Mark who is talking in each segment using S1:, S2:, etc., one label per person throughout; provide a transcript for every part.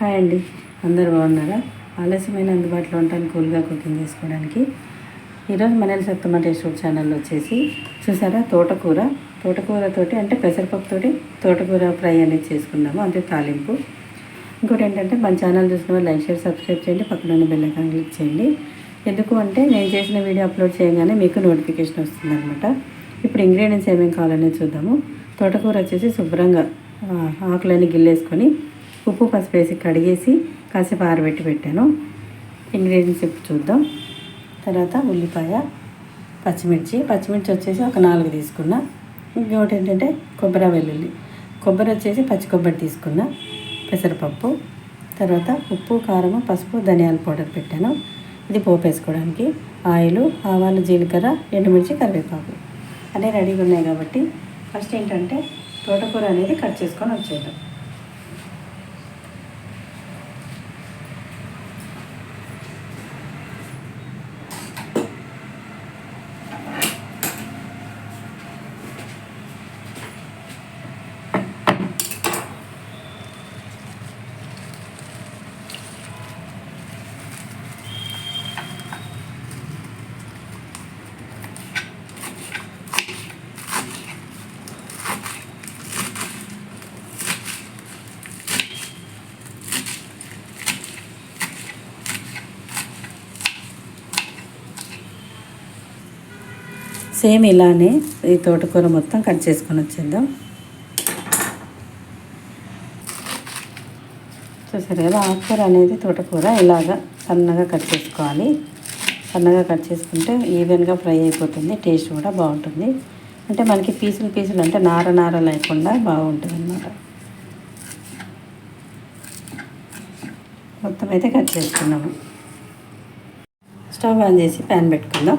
S1: Hi అండి. అందరు బాగున్నారా? ఆలస్యమైన అందుబాటులో ఉంటాను కూల్గా కుకింగ్ చేసుకోవడానికి. ఈరోజు మనల్ సత్తమ్మ టేస్ట్ ఫుడ్ ఛానల్ వచ్చేసి చూసారా? తోటకూర. తోటకూరతోటి అంటే పెసరపప్పుతోటి తోటకూర ఫ్రై అనేది చేసుకున్నాము అంటే తాలింపు. ఇంకోటి ఏంటంటే మన ఛానల్ చూసిన వాళ్ళు లైక్ షేర్ సబ్స్క్రైబ్ చేయండి పక్కన ఉన్న బెల్ ఐకాన్ క్లిక్ చేయండి. ఎందుకు అంటే నేను చేసిన వీడియో అప్లోడ్ చేయగానే మీకు నోటిఫికేషన్ వస్తుంది అనమాట ఇప్పుడు ఇంగ్రీడియంట్స్ ఏమేమి కావాలనేది చూద్దాము. తోటకూర వచ్చేసి శుభ్రంగా ఆ, ఆకులన్నీ గిల్లేసుకొని ఉప్పు పసుపు వేసి కడిగేసి కాసేపు ఆరబెట్టి పెట్టాను. ఇంగ్రీడియంట్స్ ఇప్పుడు చూద్దాం. తర్వాత ఉల్లిపాయ పచ్చిమిర్చి. పచ్చిమిర్చి వచ్చేసి ఒక నాలుగు తీసుకున్నా. ఇంకొకటి ఏంటంటే కొబ్బరి వెల్లుల్లి. కొబ్బరి వచ్చేసి పచ్చి కొబ్బరి తీసుకున్నా. పెసరపప్పు. తర్వాత ఉప్పు కారం పసుపు ధనియాల పౌడర్ పెట్టాను. ఇది పోపు వేసుకోవడానికి. ఆయిల్ ఆవాలు జీలకర్ర ఎండుమిర్చి కరివేపాకు. అన్నీ రెడీగా ఉన్నాయి కాబట్టి ఫస్ట్ ఏంటంటే తోటకూర అనేది కట్ చేసుకొని వచ్చేద్దాం. సేమ్ ఇలానే ఈ తోటకూర మొత్తం కట్ చేసుకొని వచ్చేద్దాం. చూసారు కదా ఆకుకూర అనేది తోటకూర ఇలాగా సన్నగా కట్ చేసుకోవాలి. సన్నగా కట్ చేసుకుంటే ఈవెన్గా ఫ్రై అయిపోతుంది టేస్ట్ కూడా బాగుంటుంది. అంటే మనకి పీసులు పీసులు అంటే నార నార లేకుండా బాగుంటుంది అన్నమాట మొత్తం అయితే కట్ చేసుకున్నాము. స్టవ్ ఆన్ చేసి ప్యాన్ పెట్టుకుందాం.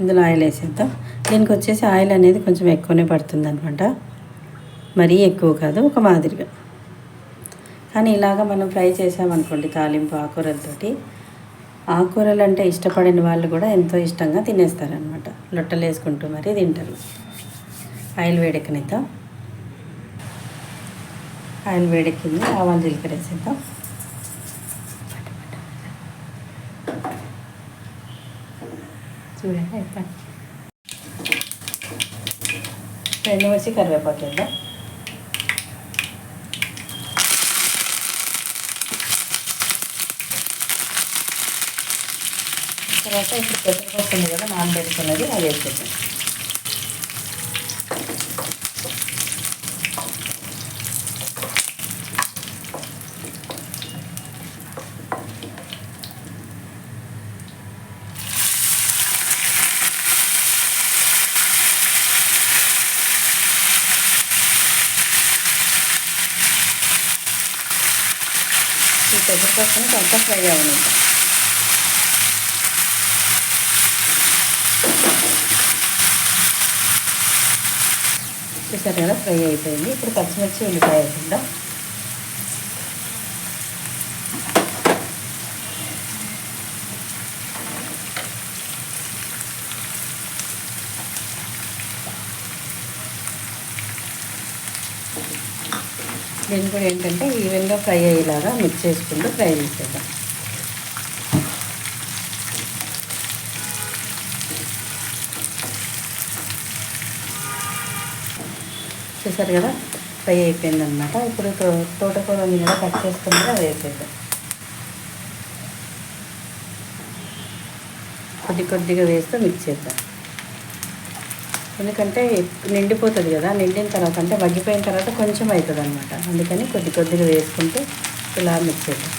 S1: ఇందులో ఆయిల్ వేసేద్దాం. దీనికి వచ్చేసి ఆయిల్ అనేది కొంచెం ఎక్కువనే పడుతుంది అనమాట మరీ ఎక్కువ కాదు ఒక మాదిరిగా. కానీ ఇలాగ మనం ఫ్రై చేసామనుకోండి తాలింపు ఆకుకూరలతోటి ఆకుకూరలు అంటే ఇష్టపడిన వాళ్ళు కూడా ఎంతో ఇష్టంగా తినేస్తారనమాట. లొట్టలు వేసుకుంటూ మరీ తింటారు. ఆయిల్ వేడెక్కనిద్దాం. ఆయిల్ వేడెక్కింది ఆవాలు జీలకర్ర వేసేద్దాం. చూడండి అయిపోయింది రెండు వచ్చి కరివేపాకు వేద్దాం. తర్వాత ఇప్పుడు పెసరపప్పు ఉంది కదా నానబెట్టుకున్నది అది వేసేద్దాం. పెసరపప్పుని కొంత ఫ్రై అవ్వనిద్దాం చూసారు కదా ఫ్రై అయిపోయింది. ఇప్పుడు పచ్చిమిర్చి ఉల్లిపాయ వేద్దాం దీన్ని కూడా ఏంటంటే ఈవెన్గా ఫ్రై అయ్యేలాగా మిక్స్ చేసుకుంటూ ఫ్రై చేసేద్దాం. చూసారు కదా? ఫ్రై అయిపోయిందనమాట ఇప్పుడు తో- తోటకూర ఉంది కదా కట్ చేసుకుని అది వేసేద్దాం కొద్ది కొద్దిగా వేస్తూ మిక్స్ చేద్దాం. ఎందుకంటే నిండిపోతుంది కదా నిండిన తర్వాత అంటే మగ్గిపోయిన తర్వాత కొంచెం అవుతుంది అనమాట అందుకని కొద్ది కొద్దిగా వేసుకుంటూ ఇలా మిక్స్ చేద్దాం.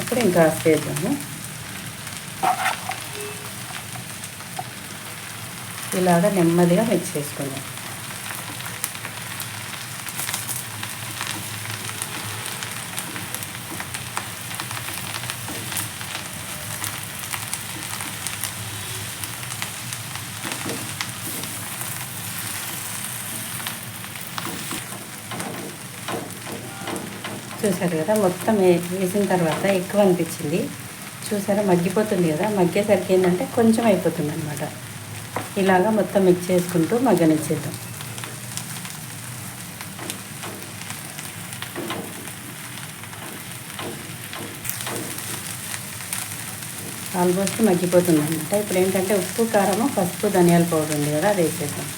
S1: అప్పుడు ఇంకా వేద్దాము. ఇలాగ నెమ్మదిగా మిక్స్ చేసుకుందాం. చూసారు కదా మొత్తం వేసిన తర్వాత ఎక్కువ అనిపించింది. చూసారా మగ్గిపోతుంది కదా మగ్గేసరికి ఏంటంటే కొంచెం అయిపోతుంది అనమాట ఇలాగా మొత్తం మిక్స్ చేసుకుంటూ మగ్గనిచ్చేద్దాం. ఆల్మోస్ట్ మగ్గిపోతుంది అనమాట ఇప్పుడు ఏంటంటే ఉప్పు కారము పసుపు ధనియాల పౌడర్ ఉంది కదా అది వేసేద్దాం.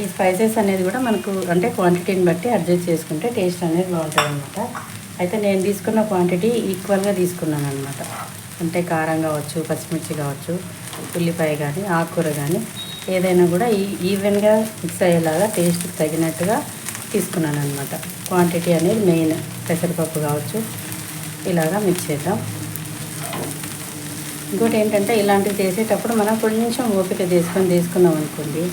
S1: ఈ స్పైసెస్ అనేది కూడా మనకు అంటే క్వాంటిటీని బట్టి అడ్జస్ట్ చేసుకుంటే టేస్ట్ అనేది బాగుంటుంది అనమాట అయితే నేను తీసుకున్న క్వాంటిటీ ఈక్వల్గా తీసుకున్నాను అనమాట అంటే కారం కావచ్చు పచ్చిమిర్చి కావచ్చు ఉల్లిపాయ కానీ ఆకుకూర కానీ ఏదైనా కూడా ఈ ఈవెన్గా మిక్స్ అయ్యేలాగా టేస్ట్ తగినట్టుగా తీసుకున్నాను అనమాట క్వాంటిటీ అనేది మెయిన్ పెసరపప్పు కావచ్చు ఇలాగా మిక్స్ చేద్దాం. ఇంకోటి ఏంటంటే ఇలాంటివి చేసేటప్పుడు మనం కొంచెం ఓపిక తీసుకొని తీసుకున్నాం అనుకోండి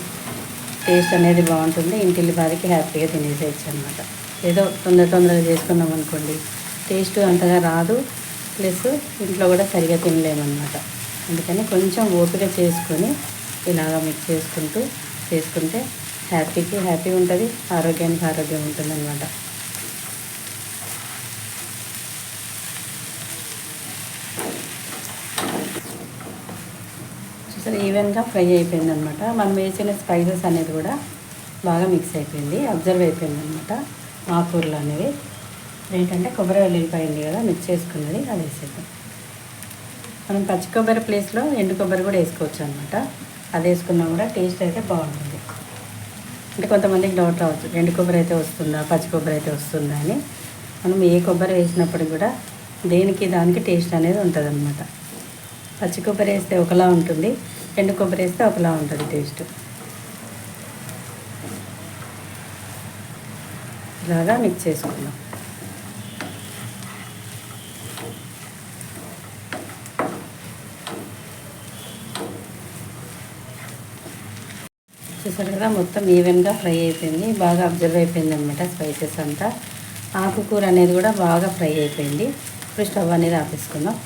S1: టేస్ట్ అనేది బాగుంటుంది. ఇంటిల్లి బాధకి హ్యాపీగా తినేసేయచ్చు అనమాట ఏదో తొందర తొందరగా చేసుకున్నాం అనుకోండి టేస్ట్ అంతగా రాదు. ప్లస్ ఇంట్లో కూడా సరిగా తినలేమన్నమాట. అందుకని కొంచెం ఓపిక చేసుకొని ఇలాగా మిక్స్ చేసుకుంటూ చేసుకుంటే హ్యాపీకి హ్యాపీ ఉంటుంది ఆరోగ్యానికి ఆరోగ్యం ఉంటుంది అసలు ఈవెన్గా ఫ్రై అయిపోయింది అనమాట మనం వేసిన స్పైసెస్ అనేది కూడా బాగా మిక్స్ అయిపోయింది అబ్జర్వ్ అయిపోయింది అనమాట ఆకూరలు అనేవి. ఏంటంటే కొబ్బరి వెళ్ళిపోయింది ఉంది కదా మిక్స్ చేసుకున్నది అది వేసేద్దాం. మనం పచ్చి కొబ్బరి ప్లేస్లో ఎండు కొబ్బరి కూడా వేసుకోవచ్చు అనమాట. అది వేసుకున్నా కూడా టేస్ట్ అయితే బాగుంటుంది. అంటే కొంతమందికి డౌట్ రావచ్చు ఎండు కొబ్బరి అయితే వస్తుందా పచ్చి కొబ్బరి అయితే వస్తుందా అని. మనం ఏ కొబ్బరి వేసినప్పుడు కూడా దేనికి దానికి టేస్ట్ అనేది ఉంటుంది అనమాట పచ్చి కొబ్బరి వేస్తే ఒకలా ఉంటుంది. ఎండు కొబ్బరి వేస్తే ఒకలా ఉంటుంది టేస్ట్. ఇలాగా మిక్స్ చేసుకుందాం. చూసారు కదా మొత్తం ఈవెన్గా ఫ్రై అయిపోయింది. బాగా అబ్జర్వ్ అయిపోయింది అనమాట స్పైసెస్ అంతా. ఆకుకూర అనేది కూడా బాగా ఫ్రై అయిపోయింది. ఇప్పుడు స్టవ్ అనేది ఆపేసుకుందాం.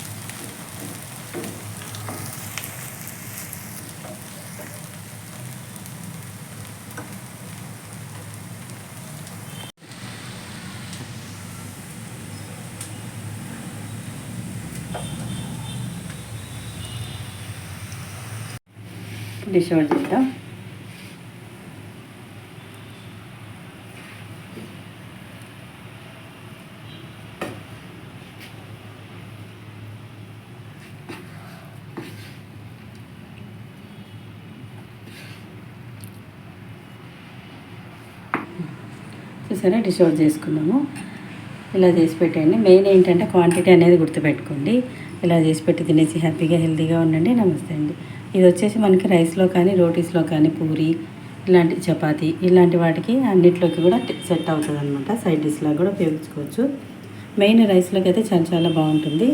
S1: డిష్ చేద్దాం. చూసారా? డిష్ చేసుకున్నాము. ఇలా చేసి పెట్టండి మెయిన్ ఏంటంటే క్వాంటిటీ అనేది గుర్తుపెట్టుకోండి. ఇలా చేసి పెట్టి తినేసి హ్యాపీగా హెల్తీగా ఉండండి. నమస్తే అండి. ఇది వచ్చేసి మనకి రైస్లో కానీ రోటీస్లో కానీ పూరి ఇలాంటి చపాతీ ఇలాంటి వాటికి అన్నిట్లోకి కూడా సెట్ అవుతుంది అనమాట సైడ్ డిష్లా కూడా ఉపయోగించుకోవచ్చు. మెయిన్ రైస్లోకి అయితే చాలా చాలా బాగుంటుంది.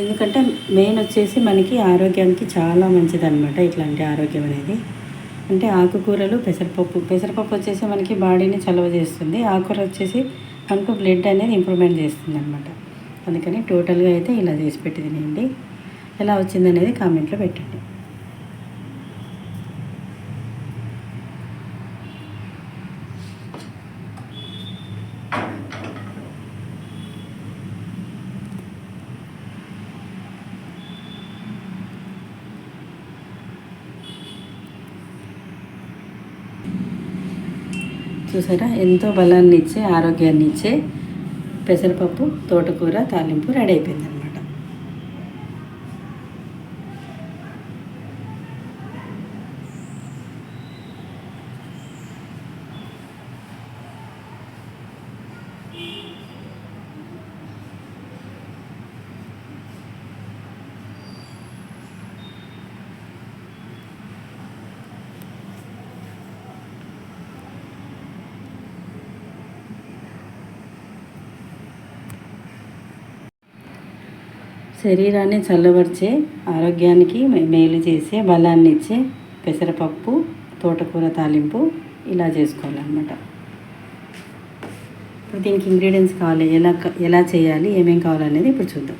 S1: ఎందుకంటే మెయిన్ వచ్చేసి మనకి ఆరోగ్యానికి చాలా మంచిది అనమాట ఇట్లాంటి ఆరోగ్యం అనేది. అంటే ఆకుకూరలు పెసరపప్పు పెసరపప్పు వచ్చేసి మనకి బాడీని చలవ చేస్తుంది. ఆకుకూర వచ్చేసి మనకు బ్లడ్ అనేది ఇంప్రూవ్మెంట్ చేస్తుంది అనమాట అందుకని టోటల్గా అయితే ఇలా చేసి పెట్టి తినేయండి ఎలా వచ్చింది అనేది కామెంట్లో పెట్టండి. చూసారా? ఎంతో బలాన్ని ఇచ్చే ఆరోగ్యాన్ని ఇచ్చే పెసరపప్పు తోటకూర తాలింపు రెడీ అయిపోయింది అనమాట శరీరాన్ని చల్లబరిచే ఆరోగ్యానికి మేలు చేసే బలాన్ని ఇచ్చే పెసరపప్పు తోటకూర తాలింపు ఇలా చేసుకోవాలన్నమాట. ఇప్పుడు దీనికి ఇంగ్రీడియంట్స్ కావాలి. ఎలా ఎలా చేయాలి? ఏమేమి కావాలనేది ఇప్పుడు చూద్దాం.